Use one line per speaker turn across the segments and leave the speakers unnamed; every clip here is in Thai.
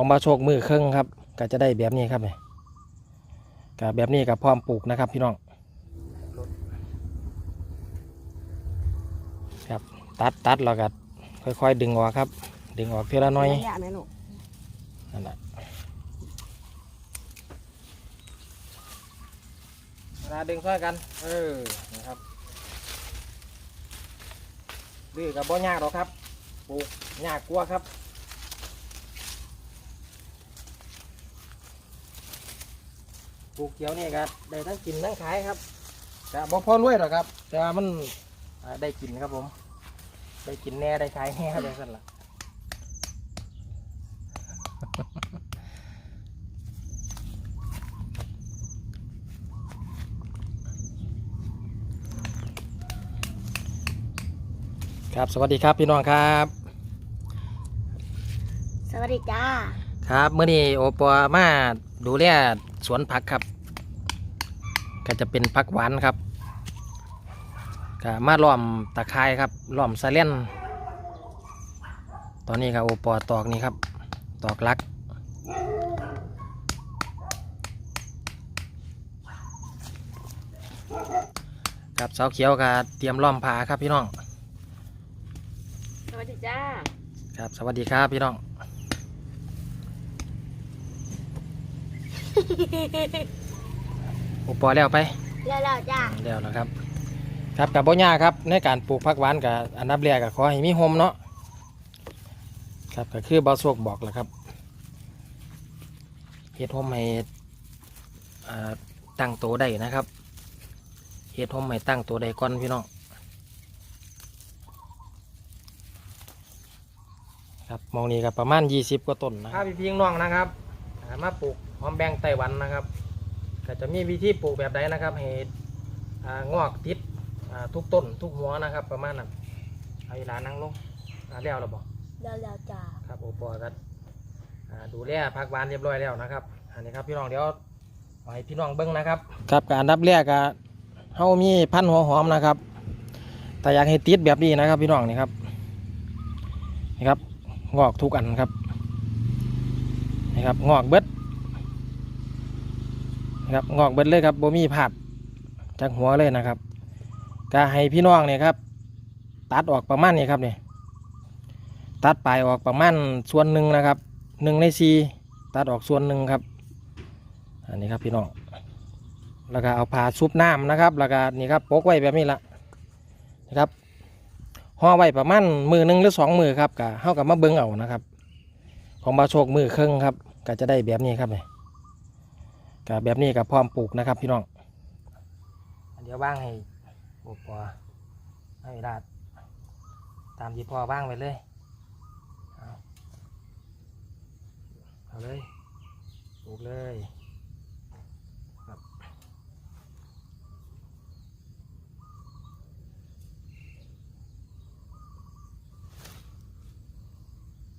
ของบาโชคมือเครื่องครับก็จะได้แบบนี้ครับเนี่ยกับแบบนี้กับพร้อมปลูกนะครับพี่น้องครับตัดตัดแล้วก็ค่อย ๆ ดึงออกครับ ดึงออกทีละหน้อย
ระยะไหมลูก
นั่นแหละเวลาดึงช่วยกัน เออ นะครับดื้อกับบ่ยากหรอกครับ ปลูกยากกลัวาครับ ปลูกเขียวนี่ก็ได้ทั้งกินทั้งขายครับแต่บ่พอรวยหรอกครับ แต่ว่ามันอ่าได้กินครับผม ได้กินแน่ได้ขายแน่ครับอย่างนั้นล่ะ ครับสวัสดีครับพี่น้องครับ
สวัสดีจ้า
ครับเมื่อนี้โอปอมาดูแล สวนผักครับ ก็จะเป็นผักหวานครับก็มาล้อมตะไคร้ครับล้อมสะเล่นตอนนี้ครับโอปอตอกนี่ครับ ตอกลัก ครับเสาเขียวก็เตรียมล้อมผาครับพี่น้อง
สวัสดีจ้า
ครับ สวัสดีครับพี่น้อง อปอแล้วไป
แล้วแล้วจ้า
แล้วนะครับ ครับกับบ่ยากครับในการปลูกผักหวานกับอันดับแรกก็ขอให้มีโฮมเนาะครับก็คือบ่าวโศกบอกแหละครับเฮ็ดโฮมให้อ่าตั้งโตวได้นะครับเฮ็ดโฮมให้ตั้งโตวได้ก่อนพี่น้องครับมองนี้ก็ประมาณ 20 กว่าต้นนะครับพี่พี่น้องนะครับอ่ามาปลูก หอมแบงไต้หวันนะครับก็จะมีวิธีปลูกแบบใดนะครับให้อ่างอกติดอ่าทุกต้นทุกหัวนะครับ ประมาณนั้นเอาเวลานั่งลงอ่าแล้วเราบอก
แล้วแล้วจ้า
ครับโอปอก็อ่าดูแลพักหวานเรียบร้อยแล้วนะครับ อันนี้ครับพี่น้องเดี๋ยวเอาให้พี่น้องเบิ้งนะครับ ครับการดับแรกก็เฮามีพันธุ์หัวหอมนะครับ แต่อยากให้ติดแบบนี้นะครับพี่น้องนี่ครับนี่ครับงอกทุกอันครับนี่ครับงอกเบิด นะครับงอกเบิดเลยครับบ่มีผาดจากหัวเลยนะครับก็ให้พี่น้องเนี่ยครับ ตัดออกประมาณนี้ครับเนี่ยตัดปลายออกประมาณส่วนหนึ่งนะครับหนึ่งในสี่ตัดออกส่วนหนึ่งครับ อันนี้ครับพี่น้องแล้วก็เอาผ้าซุบน้ำนะครับ แล้วก็นี่ครับปกไว้แบบนี้ละนะครับห่อไว้ประมาณมือหนึ่งหรือสองมือครับก็เท่ากับมาเบิ้งเอานะครับ ของบาโชคมือครึ่งครับก็จะได้แบบนี้ครับเนี่ย กับแบบนี้กับพร้อมปลูกนะครับพี่น้องเดี๋ยวว่างให้ปลูกพอให้ดาตามที่พ่อว่างไปเลยเอาเอาเลยปลูกเลยครับ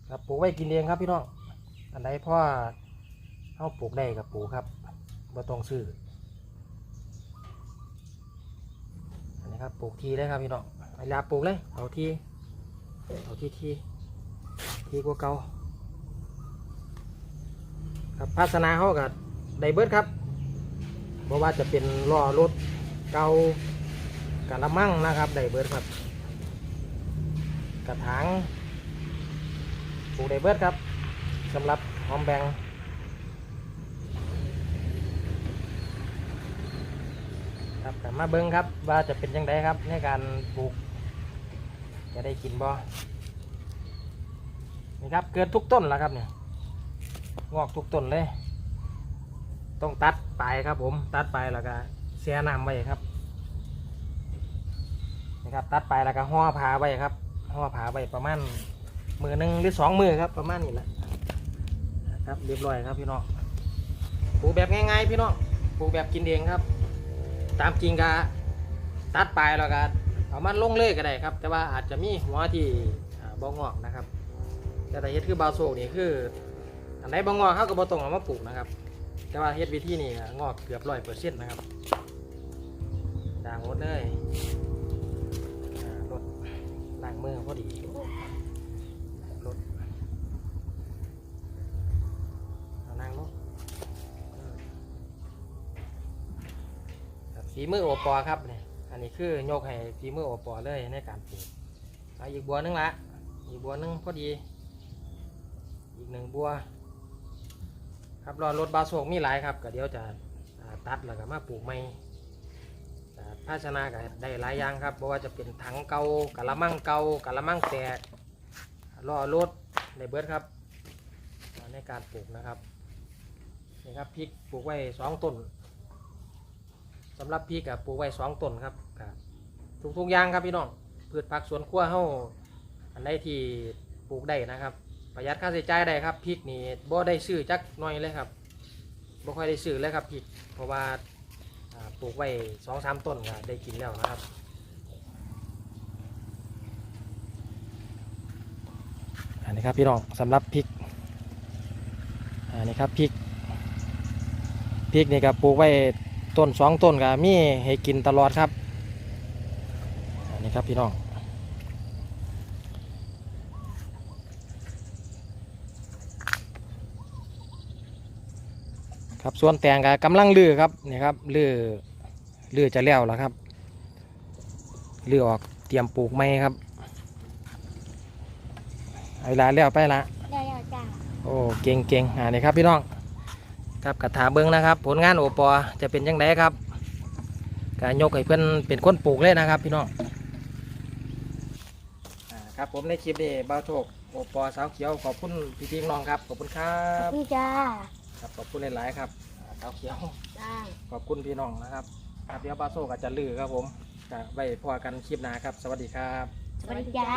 ครับปลูกไว้กินเองครับพี่น้อง อันใดพ่อเอาปลูกได้กับปลูกครับ บ่ต้องซื้ออันนี้ครับปลูกทีเลยครับพี่น้องเวลาปลูกเลยเอาทีเอาทีทีทีกว่าเก่าครับพัฒนาเขากับไดเบิร์ดครับเพราะว่าจะเป็นล้อรถเก่ากระมังนะครับไดเบิร์ดครับ กระถางปลูกไดเบิร์ดครับสำหรับหอมแบง ครับกลับมาเบิ้งครับ ว่าจะเป็นยังไงครับในการปลูก จะได้กินบ่นี่ครับเกิดทุกต้นแล้วครับเนี่ยงอกทุกต้นเลย ต้องตัดปลายครับ ผมตัดปลายแล้วก็เสียน้ำไว้ครับนี่ครับ ตัดปลายแล้วก็ห่อผ้าไว้ครับห่อผ้าไว้ประมาณมือหนึ่งหรือสองมือครับ ประมาณนี้แหละครับเรียบร้อยครับพี่น้องปลูกแบบง่ายๆพี่น้องปลูกแบบกินเองครับ ตามจริงก็ตัดปลายแล้วก็เอามันลงเลยก็ได้ครับ แต่ว่าอาจจะมีหัวที่บ่งอกนะครับ แต่แต่เฮ็ดคือบาโซกนี่คือ อันไหนบ่งอกเขาก็บ่ต้องเอามาปลูกนะครับ แต่ว่าเฮ็ดวิธีนี้งอกเกือบร้อยเปอร์เซ็นต์นะครับด่างหมดเลยรถล้างมือพอดี ฝีมือโอปอครับเนี่ยอันนี้คือยกให้ฝีมือโอปอเลยในการปลูกเอาอีกบัวหนึงละอีกบัวหนึงพอดี อีกหนึ่งบัว ครับรอรถบาโศกมีหลายครับก็เดี๋ยวจะตัดแล้วก็มาปลูกใหม่อ่ภาชนะก็ได้หลายอย่างครับเพราะว่าจะเป็นถังเก่ากะละมังเก่ากะละมังแตกรอรถในเบิร์ดครับ ในการปลูกนะครับนี่ครับพริกปลูกไว้สองต้น สำหรับพริกกับปลูกไว้สองต้นครับครับทุกๆอย่างครับพี่น้องพืชผักสวนครัวเฮาอันใดที่ปลูกได้นะครับ ประหยัดค่าใช้จ่ายได้ครับพริกนี่บ่ได้ซื้อจักหน่อยเลยครับบ่ค่อยได้ซื้อเลยครับพริกเพราะว่าปลูกไว้สองสามต้นก็ได้กินแล้วนะครับอันนี้ครับพี่น้องสำหรับพริกอันนี้ครับพริกพริกนี่ก็ปลูกไว้ ต้นสองต้นก็มีให้กินตลอดครับอันนี้ครับพี่น้องครับส่วนแตงก็กำลังลือครับนี่ครับลือลือจะแล้วแล้วครับลือออกเตรียมปลูกไม้ครับเอาเวลาแล้วไปละ
เดี๋ยวจ้า
โอ้เก่งเก่งอ่านี่ครับพี่น้อง ครับกระถาเบิ้งนะครับ ผลงานโอปอจะเป็นยังไงครับการยกให้เพื่อนเป็นคนปลูกเลยนะครับ พี่น้องอ่าครับผมในคลิปนี้บ้าวโชคโอปอสาวเขียวขอบคุณพี่พี่น้องครับขอบคุณครั
ขอบบคุณจ้า
ครับขอบคุณหลาย ๆ ครับอ่าสาวเขียว
จ้า
ขอบคุณพี่น้องนะครับครับเดี๋ยวบ้าวโชคอาจจะลือครับผมก็ไว้พอกันคลิปหน้าครับ สวัสดีครับ
สวัสดีจ้า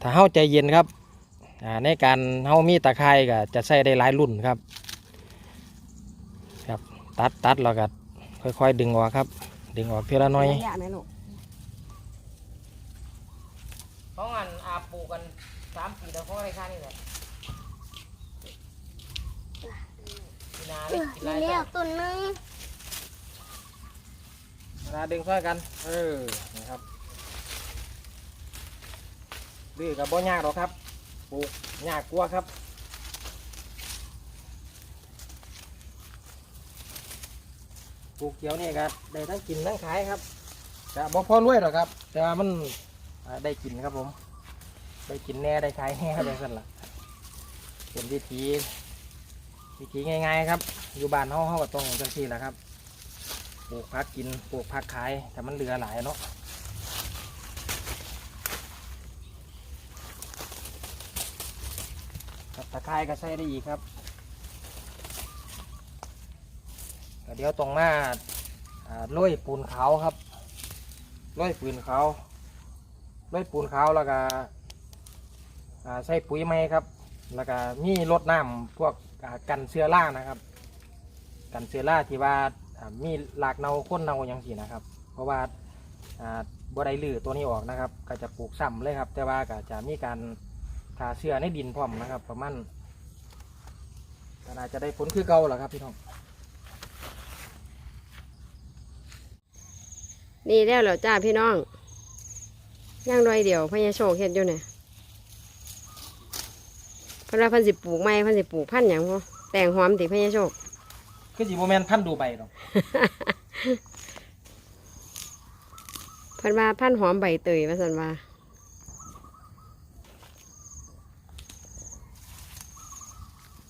ถ้าเฮาใจเย็นครับอ่าในการเฮามีตะไคร่ก็จะใช้ได้หลายรุ่นครับครับ ตัดตัดแล้วก็ค่อยๆ ดึงออกครับ ดึงออกทีละหน้อย
อยากไหมลูก
เขาอันอาปลูกกันสามปีแล้วเขาได้ค่านี่แหละนา
เออมีแล้วต้นนึง
นาดึงช่วยกัน เออนะครับดื้อกับบ่ยากหรอกครับ ปลูกยากกลัวาครับ ลูกเขียวนี่ครับได้ทั้งกินทั้งขายครับจะบ่พอรวยหรอกครับแต่ว่ามันอ่าได้กินครับผม ได้กินแน่ได้ขายแน่ครับอย่างนั้นล่ะเป็นวิธีวิธีง่าย ๆ ครับ อยู่บ้านเฮาเฮาก็ต้องจังซี่แหละครับปลูกผักกินปลูกผักขายแต่มันเหลือหลายเนาะครับตะไคร้ก็ใช้ได้อีกครับก็เดี๋ยวตรงหน้าอ่าโรยปูนขาวครับโรยปูนขาวโรยปูนขาวแล้วก็ใส่ปุ๋ยไหมครับ แล้วก็มีรดน้ำพวกกันเชื้อรานะครับ กันเชื้อราที่ว่ามีหลากเนาข้นเนาอย่างสีนะครับ เพราะว่าอ่าบ่ไดลือตัวนี้ออกนะครับ ก็จะปลูกซ้ำเลยครับ แต่ว่าก็จะมีการทาเชื้อในดินพร้อมนะครับ ประมาณก็น่าจะได้ผลคือเก่าแหละครับพี่น้อง
นี่แล้วเหรอจ้าพี่น้องย่างดอยเดียวพญาโชคเฮ็ดอยู่เนี่ยเพราะว่าเพันสิปลูกไม้เพันสิปลูกพันธุ์หยังพ่แต่งหอมติพญาโชค
คือจีโมแมนพันธุ์ดูใบหรอก
เพิ่นว่าพันธุ์หอมใบเตยว่าซั่นว่า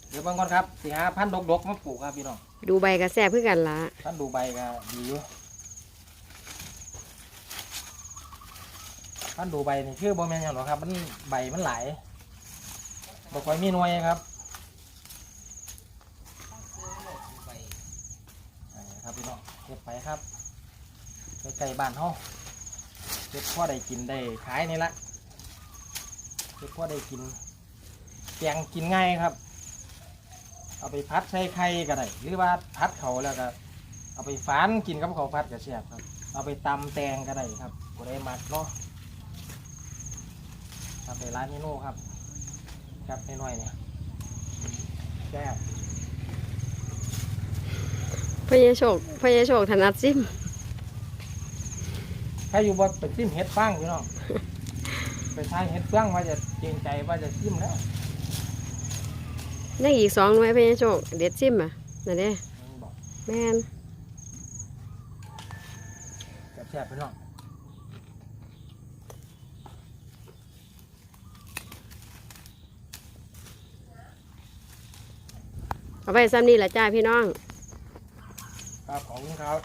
เดี๋ยวบางคนครับสี่ห้าพันธุ์ดกๆมาปลูกครับพี่น้อง
ดูใบก็แซ่บคือกันละ
ท่านดูใบก็ดีอยู่ ท่านดูใบนี่คือบ่แม่นหยังหรอกครับ มันใบมันหลายบ่ค่อยมีหน่วยครับนนี้ครับพี่น้องเก็บไปครับใกล้ๆบ้านเฮาเก็บพ่อได้กินได้ขายนี่ละเก็บพ่อได้กินแกงกินง่ายครับ เอาไปพัดใส่ไข่ก็ได้หรือว่าพัดเขาแล้วก็เอาไปฝานกินกับข้าวผัดกับเสียบครับ เอาไปตำแตงก็ได้ครับก็ได้มักเนาะ ทำไปร้านเมนูครับครับน้อยๆเนี่ยแซ่บ
พญาโชคพญาโชคถนัดซิม
ถ้าอยู่บ่ไปซิมเห็ดฟางพี่น้องไปทายเห็ดฟางว่าจะเกรงใจว่าจะซิมแล้ว
ยังอีกสองหน่วยพญาโชคเด็ดซิมอะนั่นเด้
มันบอก
แม่น
แซ่บพี่น้อง
เอาไปซ้ำนี่แหละจ้าพี่น้อง
ครับขอบคุณครับ